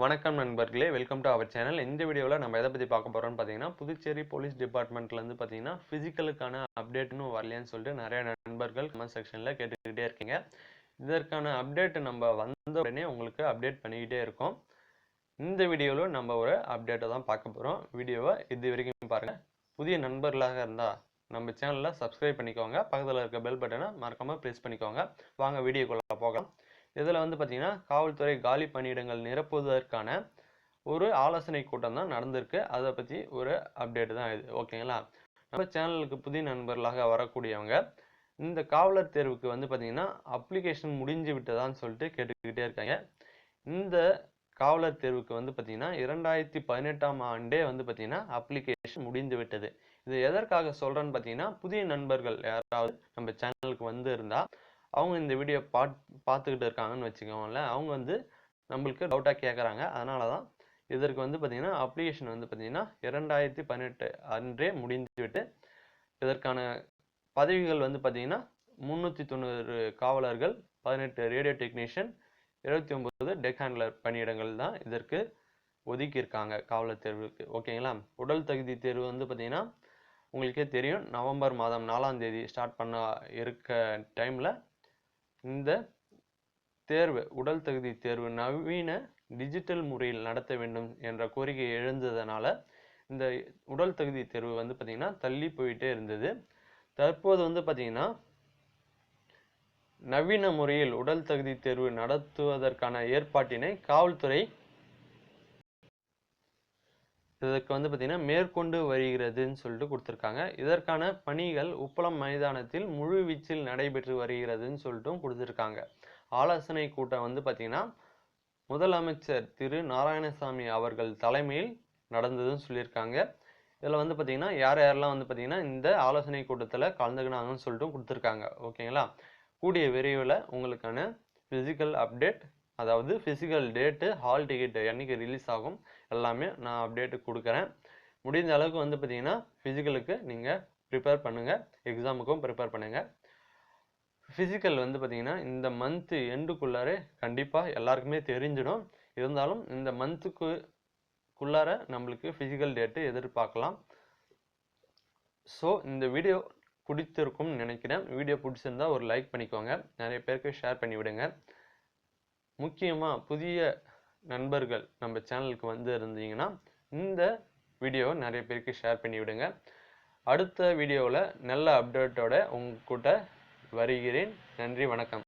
வணக்கம் நண்பர்களே welcome to our channel இந்த வீடியோவில் நம்ம எதை பற்றி பார்க்க போகிறோம்னு பார்த்தீங்கன்னா புதுச்சேரி போலீஸ் டிபார்ட்மெண்ட்லேருந்து பார்த்தீங்கன்னா ஃபிசிக்கலுக்கான அப்டேட்னு வரலையான்னு சொல்லிட்டு நிறைய நண்பர்கள் கமெண்ட் செக்ஷனில் கேட்டுக்கிட்டே இருக்கீங்க. இதற்கான அப்டேட் நம்ம வந்த உடனே உங்களுக்கு அப்டேட் பண்ணிக்கிட்டே இருக்கோம். இந்த வீடியோவில் நம்ம ஒரு அப்டேட்டை தான் பார்க்க போகிறோம் வீடியோவை இது வரைக்கும் பாருங்கள் புதிய நண்பர்களாக இருந்தால் நம்ம சேனலில் சப்ஸ்கிரைப் பண்ணிக்கோங்க. பக்கத்தில் இருக்க பெல் பட்டனை மறக்காமல் ப்ரெஸ் பண்ணிக்கோங்க. வாங்க வீடியோக்குள்ளே போகலாம். இதில் வந்து பார்த்திங்கன்னா காவல்துறை காலி பணியிடங்கள் நிரப்புவதற்கான ஒரு ஆலோசனை கூட்டம் தான் நடந்திருக்கு. அதை பற்றி ஒரு அப்டேட் தான் இது. ஓகேங்களா? நம்ம சேனலுக்கு புதிய நண்பர்களாக வரக்கூடியவங்க இந்த காவலர் தேர்வுக்கு வந்து பார்த்திங்கன்னா அப்ளிகேஷன் முடிஞ்சு விட்டதான்னு சொல்லிட்டு கேட்டுக்கிட்டே இருக்காங்க. இந்த காவலர் தேர்வுக்கு வந்து பார்த்திங்கன்னா இரண்டாயிரத்தி பதினெட்டாம் ஆண்டே வந்து பார்த்திங்கன்னா அப்ளிகேஷன் முடிந்து விட்டது. இது எதற்காக சொல்கிறேன்னு பார்த்தீங்கன்னா புதிய நண்பர்கள் யாராவது நம்ம சேனலுக்கு வந்து இருந்தால் அவங்க இந்த வீடியோ பாட் பார்த்துக்கிட்டு இருக்காங்கன்னு வச்சுக்கோங்களேன் அவங்க வந்து நம்மளுக்கு டவுட்டாக கேட்குறாங்க அதனால தான் இதற்கு வந்து பார்த்திங்கன்னா அப்ளிகேஷன் வந்து பார்த்திங்கன்னா இரண்டாயிரத்தி பதினெட்டு அன்றே முடிந்து விட்டு இதற்கான பதவிகள் வந்து பார்த்திங்கன்னா முந்நூற்றி தொண்ணூறு காவலர்கள் பதினெட்டு ரேடியோ டெக்னீஷியன் இருபத்தி ஒம்பது டெக் ஹேண்ட்லர் பணியிடங்கள் தான் இதற்கு ஒதுக்கியிருக்காங்க காவலர் தேர்வுக்கு. ஓகேங்களா உடல் தகுதி தேர்வு வந்து பார்த்திங்கன்னா உங்களுக்கே தெரியும். நவம்பர் மாதம் நாலாம் தேதி ஸ்டார்ட் பண்ண இருக்க டைமில் இந்த தேர்வு உடல் தகுதி தேர்வு நவீன டிஜிட்டல் முறையில் நடத்த வேண்டும் என்ற கோரிக்கை எழுந்ததுனால இந்த உடல் தகுதி தேர்வு வந்து பார்த்திங்கன்னா தள்ளி போயிட்டே இருந்தது. தற்போது வந்து பார்த்திங்கன்னா நவீன முறையில் உடல் தகுதி தேர்வு நடத்துவதற்கான ஏற்பாட்டினை காவல்துறை இதற்கு வந்து பார்த்திங்கன்னா மேற்கொண்டு வருகிறதுன்னு சொல்லிட்டு கொடுத்துருக்காங்க. இதற்கான பணிகள் உப்பளம் மைதானத்தில் முழு வீச்சில் நடைபெற்று வருகிறதுன்னு சொல்லிட்டும் கொடுத்துருக்காங்க. ஆலோசனை கூட்டம் வந்து பார்த்திங்கன்னா முதலமைச்சர் திரு நாராயணசாமி அவர்கள் தலைமையில் நடந்ததுன்னு சொல்லியிருக்காங்க. இதில் வந்து பார்த்திங்கன்னா யார் யாரெல்லாம் வந்து பார்த்திங்கன்னா இந்த ஆலோசனை கூட்டத்தில் கலந்துக்கினாங்கன்னு சொல்லிட்டு கொடுத்துருக்காங்க. ஓகேங்களா? கூடிய விரைவில் உங்களுக்கான ஃபிசிக்கல் அப்டேட் அதாவது ஃபிசிக்கல் டேட்டு ஹால் டிக்கெட் என்றைக்கு ரிலீஸ் ஆகும் எல்லாமே நான் அப்டேட்டு கொடுக்குறேன். முடிந்த அளவுக்கு வந்து பார்த்தீங்கன்னா ஃபிசிக்கலுக்கு நீங்கள் ப்ரிப்பேர் பண்ணுங்கள் எக்ஸாமுக்கும் ப்ரிப்பேர் பண்ணுங்கள் ஃபிசிக்கல் வந்து பார்த்தீங்கன்னா இந்த மந்த்து எண்டுக்குள்ளாரே கண்டிப்பாக எல்லாருக்குமே தெரிஞ்சிடும். இருந்தாலும் இந்த மந்த்துக்கு குள்ளார நம்மளுக்கு ஃபிசிக்கல் டேட்டு எதிர்பார்க்கலாம். ஸோ இந்த வீடியோ பிடித்திருக்கும்னு நினைக்கிறேன். வீடியோ பிடிச்சிருந்தா ஒரு லைக் பண்ணிக்கோங்க. நிறைய பேருக்கு ஷேர் பண்ணி விடுங்க முக்கியமாக புதிய நண்பர்கள் நம்ம சேனலுக்கு வந்து இருந்தீங்கன்னா இந்த வீடியோவை நிறைய பேருக்கு ஷேர் பண்ணி விடுங்க. அடுத்த வீடியோவில் நல்ல அப்டேட்டோட உங்ககிட்ட வருகிறேன். நன்றி வணக்கம்.